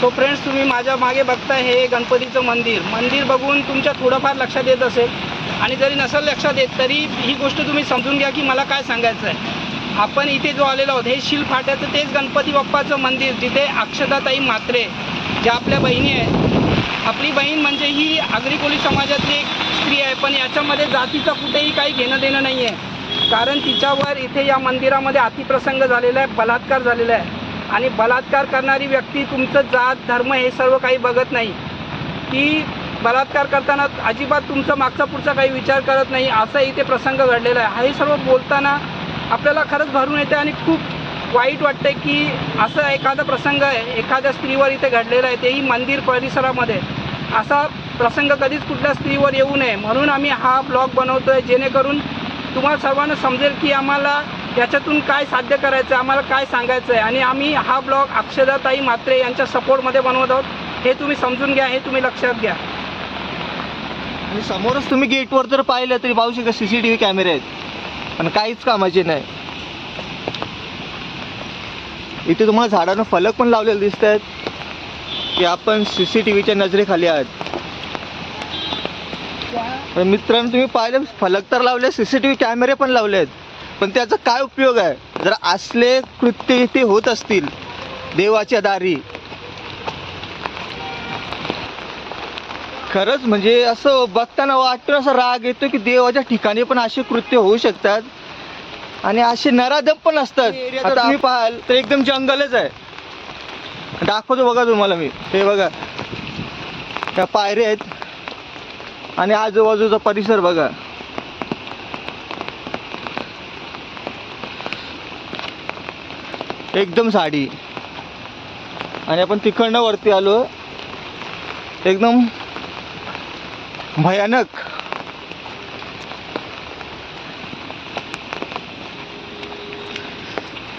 So friends तुम्ही माझ्या मागे बघताय हे गणपतीचं मंदिर. मंदिर बघून तुमच्या थोडंफार लक्षात येत असेल. आणि जरी नसेल लक्षात येत तरी ही गोष्ट तुम्ही समजून घ्या की मला काय सांगायचं आहे आपण इथे जो आलेलो आहोत हे शिल फाट्याचं तेच गणपती बाप्पाचं मंदिर जिथे अक्षताताई मात्रे ज्या आपल्या बहिणी आहेत. आपली बहीण म्हणजे ही आगरी समाजातली एक स्त्री आहे पण याच्यामध्ये जातीचं कुठेही काही घेणं देणं नाही आहे कारण तिच्यावर इथे या मंदिरामध्ये अतिप्रसंग झालेला आहे बलात्कार झालेला आहे. आणि बलात्कार करणारी व्यक्ती तुमचं जात धर्म हे सर्व काही बघत नाही. की बलात्कार करताना अजिबात तुमचा मागचा पुढचा काही विचार करत नाही असा इथे प्रसंग घडलेला आहे. हे सर्व बोलताना आपल्याला खरंच भरून येते आणि खूप वाईट वाटते की असं एखादा प्रसंग आहे एखाद्या स्त्रीवर इथे घडलेला आहे तेही मंदिर परिसरामध्ये. असा प्रसंग कधीच कुठल्या स्त्रीवर येऊ नये. म्हणून आम्ही हा ब्लॉग बनवतो आहे जेणेकरून तुम्हाला सर्वांना समजेल की आम्हाला याच्यातून काय साध्य करायचं आहे आम्हाला काय सांगायचं आहे आणि आम्ही हा ब्लॉग अक्षदाताई म्हात्रे यांच्या सपोर्टमध्ये बनवत आहोत. हे तुम्ही समजून घ्या हे तुम्ही लक्षात घ्या. आणि समोरच तुम्ही गेटवर जर पाहिलं तरी पाहू शकता सी सी टी व्ही कॅमेरे आहेत. पण काहीच कामाचे नाही. इथे तुम्हाला झाडांना फलक पण लावलेले दिसत आहेत की आपण सी सी टी व्हीच्या नजरेखाली आहात. पण मित्रांनो तुम्ही पाहिलं फलक तर लावले सी सी टी व्ही कॅमेरे पण लावले आहेत पण त्याचा काय उपयोग आहे? जर असले कृत्य इथे होत असतील देवाच्या दारी. खरंच म्हणजे असं बघताना वाटतं असं राग येतो की देवाच्या ठिकाणी पण असे कृत्य होऊ शकतात. आणि असे नराधम पण असतात. आता तुम्ही पाहाल. तर एकदम जंगलच आहे. दाखवतो बघा तुम्हाला मी. हे बघा. त्या पायऱ्या आहेत. आणि आजूबाजूचा परिसर बघा. एकदम साडी. आणि आपण तिकडनं वरती आलो. एकदम भयानक.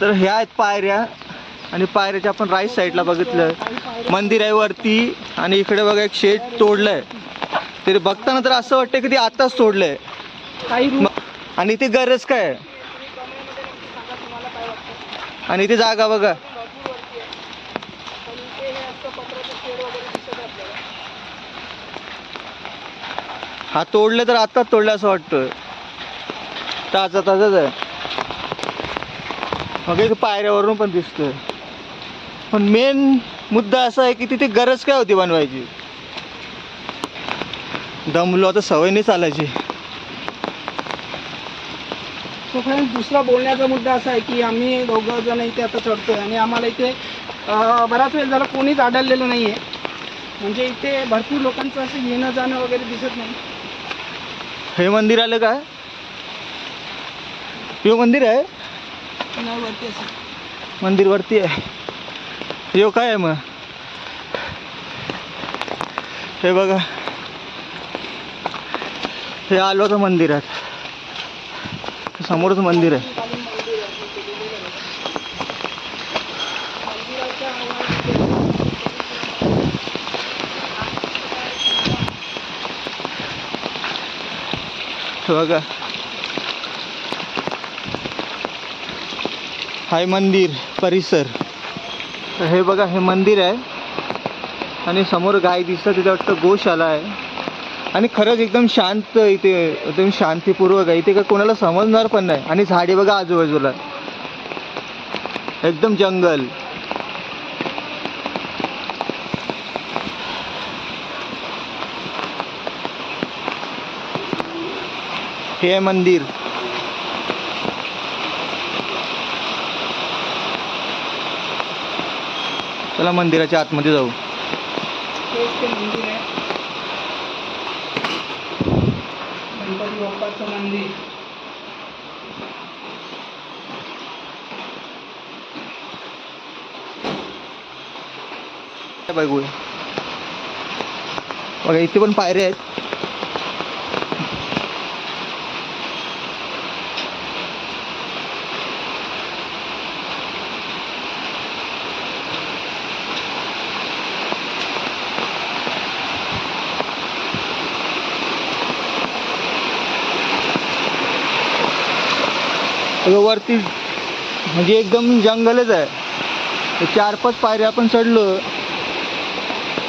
तर ह्या आहेत पायऱ्या. आणि पायऱ्याच्या आपण राईट साईडला बघितलं. मंदिर आहे वरती. आणि इकडे बघा एक शेड तोडलंय. तरी बघताना तर असं वाटतं की ते आताच तोडलंय. आणि इथे गरज काय आहे? आणि ती जागा बघा. हा तोडलं तर आत्ताच तोडलं असं वाटतं. ताजा ताजाच आहे मग इथे पायऱ्यावरून पण दिसतोय. पण मेन मुद्दा असा आहे की तिथे गरज काय होती बनवायची? दमलो आता सवय नाही चालायची. सो फ्रेंड्स दुसरा बोलण्याचा मुद्दा असा आहे की आम्ही दोघं जण इथे आता चढतोय आणि आम्हाला इथे बराच वेळ झाला कोणीच आढळलेलं नाही आहे म्हणजे इथे भरपूर लोकांचं असं येणं जाणं वगैरे दिसत नाही. हे मंदिर आलं का? हे मंदिर आहे? नाही वरती असं मंदिर वरती आहे. यो काय आहे मग? हे बघा. हे आलो मंदिर आहे समोरच मंदिर आहे. बघा. हाय मंदिर परिसर. हे बघा हे मंदिर आहे. आणि समोर गाय दिसतं तिथं वाटतं गोशाला आहे. आणि खरंच एकदम शांत इथे एकदम शांतीपूर्वक आहे. इथे का कोणाला समजणार पण नाही. आणि झाडे बघा आजूबाजूला. एकदम जंगल. हे मंदिर. चला मंदिराच्या आतमध्ये जाऊ. हेच ते मंदिर आहे मंदिर बघूया. बघा इथे पण पायऱ्या आहेत. वरती म्हणजे एकदम जंगलच आहे. चार पाच पायऱ्या आपण चढलो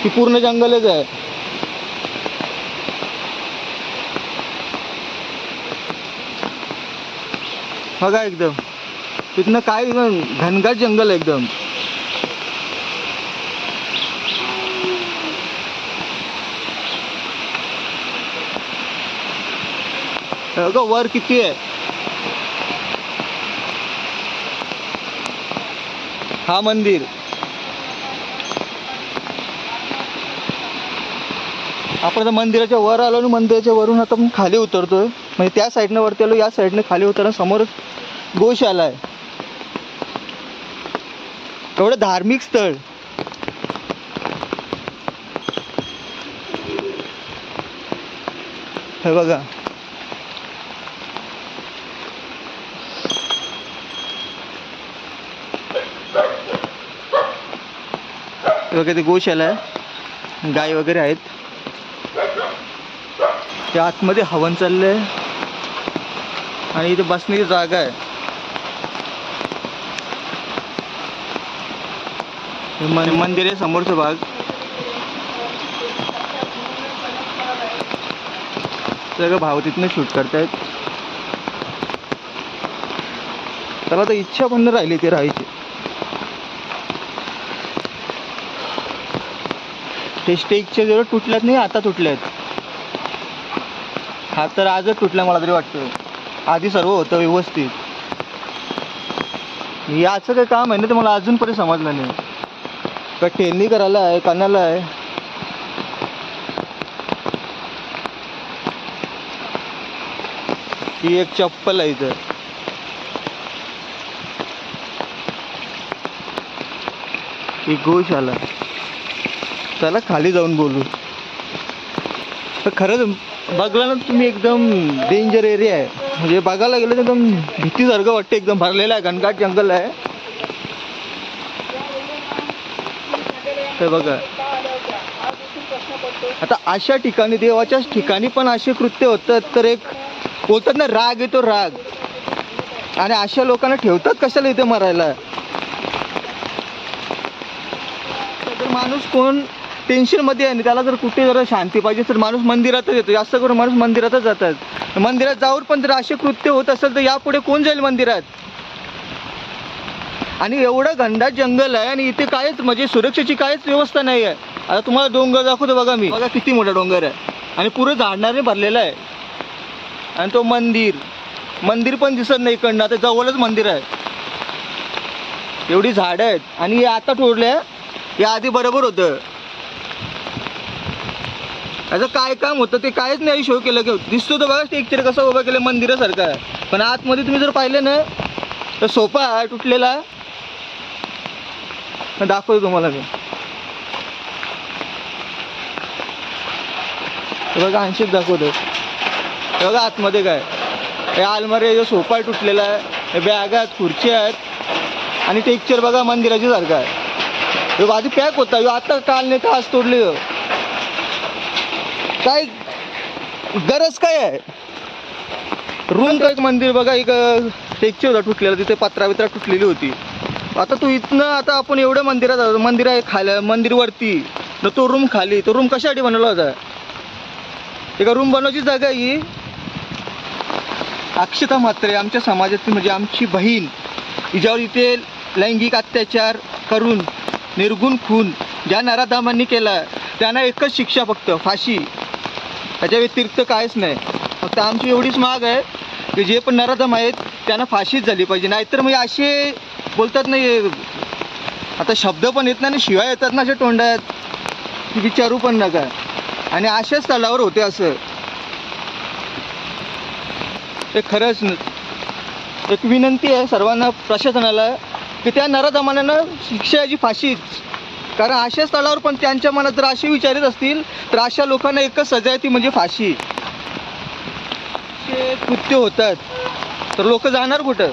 ती पूर्ण जंगलच आहे. बघा एकदम. तिथनं काय घनघाट जंगल आहे एकदम. हे वर किती आहे? हा मंदिर. आपण आता मंदिराच्या वर आलो आणि मंदिराच्या वरून आता आपण खाली उतरतोय. म्हणजे त्या साईडनं वरती आलो या साईडनं खाली उतरलं समोर गोशाला आहे. एवढं धार्मिक स्थळ. हे बघा. वगैरे ते गोशाला आहे गाय वगैरे आहेत. त्या आतमध्ये हवन चाललंय. आणि इथे बसण्याची जागा आहे. मन मंदिर आहे समोरचा भाग. सगळं भाव तिथनं शूट करतायत. त्याला तर इच्छा पण राहिली ते राहायची. ते स्टेकचे जेवढं तुटल्यात नाही आता तुटल्यात हा तर आजच तुटला मला तरी वाटतं. आधी सर्व होतं व्यवस्थित. याचं काय काम आहे ना ते मला अजूनपर्यंत समजलं नाही. का टेलनी करायला आहे कानाला आहे? ही एक चप्पल आहे इथं. ही गोशाला. चला खाली जाऊन बोलू. तर खरंच बघला ना तुम्ही एकदम डेंजर एरिया आहे. म्हणजे बघायला गेलं तर एकदम भीतीसारखं वाटतं एकदम भरलेलं आहे घनघाट जंगल आहे. तर बघा. आता अशा ठिकाणी देवाच्याच ठिकाणी पण असे कृत्य होतात तर एक बोलतात ना राग येतो राग. आणि अशा लोकांना ठेवतात कशाला इथे मरायला? तर माणूस कोण टेन्शनमध्ये आहे आणि त्याला जर कुठे जरा शांती पाहिजे तर माणूस मंदिरातच येतो. जास्त करून माणूस मंदिरातच जातात. मंदिरात जाऊन पण जर असे कृत्य होत असेल तर यापुढे कोण जाईल मंदिरात? आणि एवढं घनदाट जंगल आहे आणि इथे कायच म्हणजे सुरक्षेची काहीच व्यवस्था नाही आहे. आता तुम्हाला डोंगर दाखवतो बघा मी. बघा किती मोठा डोंगर आहे. आणि पुरं झाडणारे भरलेला आहे. आणि तो मंदिर. मंदिर पण दिसत नाही इकडनं. आता जवळच मंदिर आहे. एवढी झाडं आहेत. आणि हे आता तोडल्या. या आधी बरोबर होतं. याचं काय काम होतं ते कायच नाही शो केलं. की दिसतो तर बघा टेक्चर कसं उभं केलं मंदिरासारखं आहे. पण आतमध्ये तुम्ही जर पाहिलं ना तर सोफा आहे तुटलेला दाखवतो तुम्हाला मी. बघा आणशीच दाखवतो. बघा आतमध्ये काय. हे आलमारी जो सोफा आहे तुटलेला आहे हे बॅग आहेत खुर्ची आहेत. आणि टेक्चर बघा मंदिराची सारखं आहे. आधी पॅक होता. ह्यो आता काल नाही तर आज तोडले ह्यो. काय गरज काय आहे? रूम काय मंदिर बघा एक टेक्चर होता तुटलेला तिथे पत्रा बित्रा तुटलेली होती. आता तू इथनं आता आपण एवढ्या मंदिरात मंदिर आहे खाली मंदिर वरती. न तो रूम खाली तो रूम कशासाठी बनवला होता? एका रूम बनवायची जागा ही. अक्षता म्हात्रे आमच्या समाजातील म्हणजे आमची बहीण. हिच्यावर इथे लैंगिक अत्याचार करून निर्गुण खून ज्या नराधामांनी केला त्यांना एकच शिक्षा फक्त फाशी. त्याच्या व्यतिरिक्त काहीच नाही. फक्त आमची एवढीच माग आहे की जे पण नराधम आहेत त्यांना फाशीच झाली पाहिजे. नाहीतर मग असे बोलतात नाही आता शब्द पण येत नाही आणि शिवाय येतात ना अशा तोंडात की विचारू पण नका. आणि अशाच स्थळावर होते असं. ते खरंच एक विनंती आहे सर्वांना प्रशासनाला की त्या नराधमांना शिक्षा याची फाशीच कारण अशा स्थळावर पण त्यांच्या मनात जर असे विचारित असतील तर अशा लोकांना एकच सजा आहे ती म्हणजे फाशी. कृत्य होतात. तर लोक जाणार कुठं?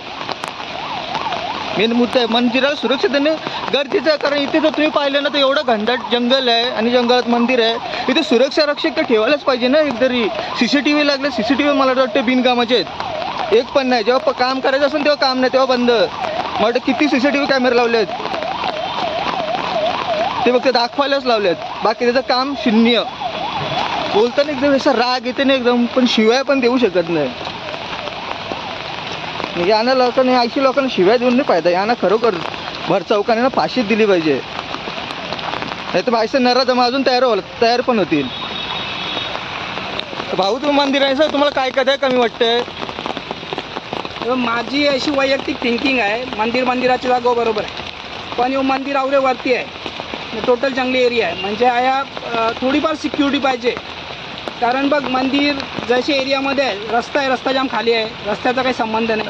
मेन मुद्दा आहे मंदिराला सुरक्षित देणे गरजेचं आहे कारण इथे जर तुम्ही पाहिलं ना तर एवढं घनदाट जंगल आहे आणि जंगलात मंदिर आहे. इथे सुरक्षा रक्षक तर ठेवायलाच पाहिजे ना एक तरी सी सी टी व्ही लागले सी सी टी व्ही मला वाटतं बिनकामाचे आहेत. एक पण नाही जेव्हा काम करायचं असेल तेव्हा काम नाही तेव्हा बंद. मला वाटतं किती सी सी टी व्ही कॅमेरे लावले आहेत ते फक्त दाखवायलाच लावलेत. बाकी त्याचं काम शून्य. बोलताना एकदम असा राग येते ना एकदम पण शिवाय पण देऊ शकत नाही. म्हणजे यांना लोकांनी ऐंशी लोकांना शिवाय देऊन नाही पाहिजे. यांना खरोखर भर चौकाने ना फाशीच दिली पाहिजे. नाही तर बायसे जमा अजून तयार हो तयार पण होतील. भाऊ तुम्ही मंदिर आहे सर? तुम्हाला काय कधी कमी वाटतंय माझी अशी वैयक्तिक थिंकिंग आहे. मंदिर मंदिराची जागो बरोबर आहे. पण हे मंदिर आवरे वरती आहे. टोटल जंगली एरिया आहे. म्हणजे आया थोडीफार सिक्युरिटी पाहिजे. कारण बघ मंदिर जसे एरियामध्ये आहे रस्ता आहे रस्ता जाम खाली आहे. रस्त्याचा काही संबंध नाही.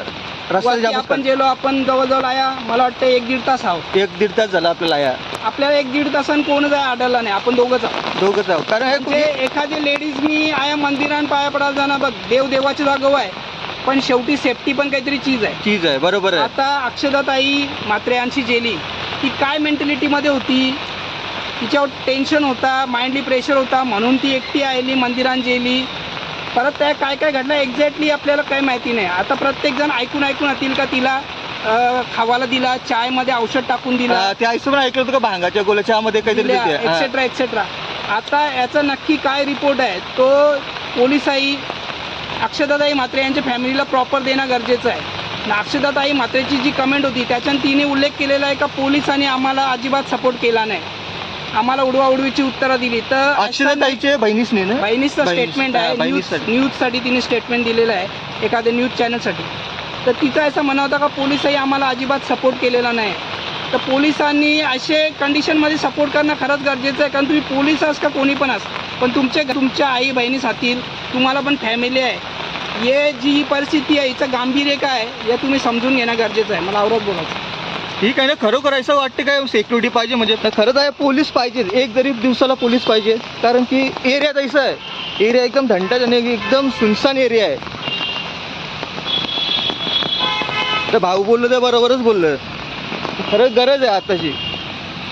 जामच आपण गेलो आपण जवळजवळ आया मला वाटतं एक दीड तास आहोत एक दीड तास झाला आपल्याला या आपल्याला एक दीड तासानं कोणच आहे आढळला नाही. आपण दोघंच आहोत दोघंच आहोत कारण हे म्हणजे एखादी लेडीज मी आया मंदिरात पाया पडायला जाणार. बघ देव देवाची जागा आहे. पण शेवटी सेफ्टी पण काहीतरी चीज आहे. चीज आहे. बरोबर आहे. आता अक्षदाताई मात्रेयांशी जेली. ती काय मेंटॅलिटीमध्ये होती? तिच्यावर टेन्शन होता माइंडली प्रेशर होता म्हणून ती एकटी आली मंदिरात गेली. परत त्या काय काय घडलं एक्झॅक्टली आपल्याला काही माहिती नाही. आता प्रत्येकजण ऐकून ऐकून येतील का तिला? खावाला दिला चायमध्ये औषध टाकून दिला. हा, ते आईचं पण ऐकलं होतं का भांगाच्या गोल्याच्या मध्ये काहीतरी. एक्सेट्रा एक्सेट्रा आता याचा नक्की काय रिपोर्ट आहे? तो पोलिसाई अक्षदाताई म्हात्रे यांच्या फॅमिलीला प्रॉपर देणं गरजेचं आहे. अक्षदाताई म्हात्रेची जी कमेंट होती त्याच्यानं तिने उल्लेख केलेला आहे का पोलिसांनी आम्हाला अजिबात सपोर्ट केला नाही. आम्हाला उडवाउडवीची उत्तरं दिली. तर अक्षराताईचे बहिणीच नाही ना? बहिणीचं स्टेटमेंट आहे. न्यूज. न्यूजसाठी तिने स्टेटमेंट दिलेलं आहे एखाद्या न्यूज चॅनलसाठी तर तिचं असं म्हणणं होतं का पोलिसही आम्हाला अजिबात सपोर्ट केलेला नाही. तर पोलिसांनी असे कंडिशनमध्ये सपोर्ट करणं खरंच गरजेचं आहे कारण तुम्ही पोलीस आस का कोणी पण आस पण तुमचे तुमच्या आई बहिणी साथील तुम्हाला पण फॅमिली आहे. ये जी ही परिस्थिती आहे हिचं गांभीर्य काय आहे हे तुम्ही समजून घेणं गरजेचं आहे. मला आवडत बोलायचं ठीक आहे ना खरोखर असं वाटतं काय सिक्युरिटी पाहिजे म्हणजे? तर खरंच आहे पोलीस पाहिजे. एक जरी दिवसाला पोलीस पाहिजे. कारण की एरिया तैसा आहे. एरिया एकदम धंटाच आणि एकदम सुनसान एरिया आहे. तर भाऊ बोललो तर बरोबरच बोललं. खरंच गरज आहे आताची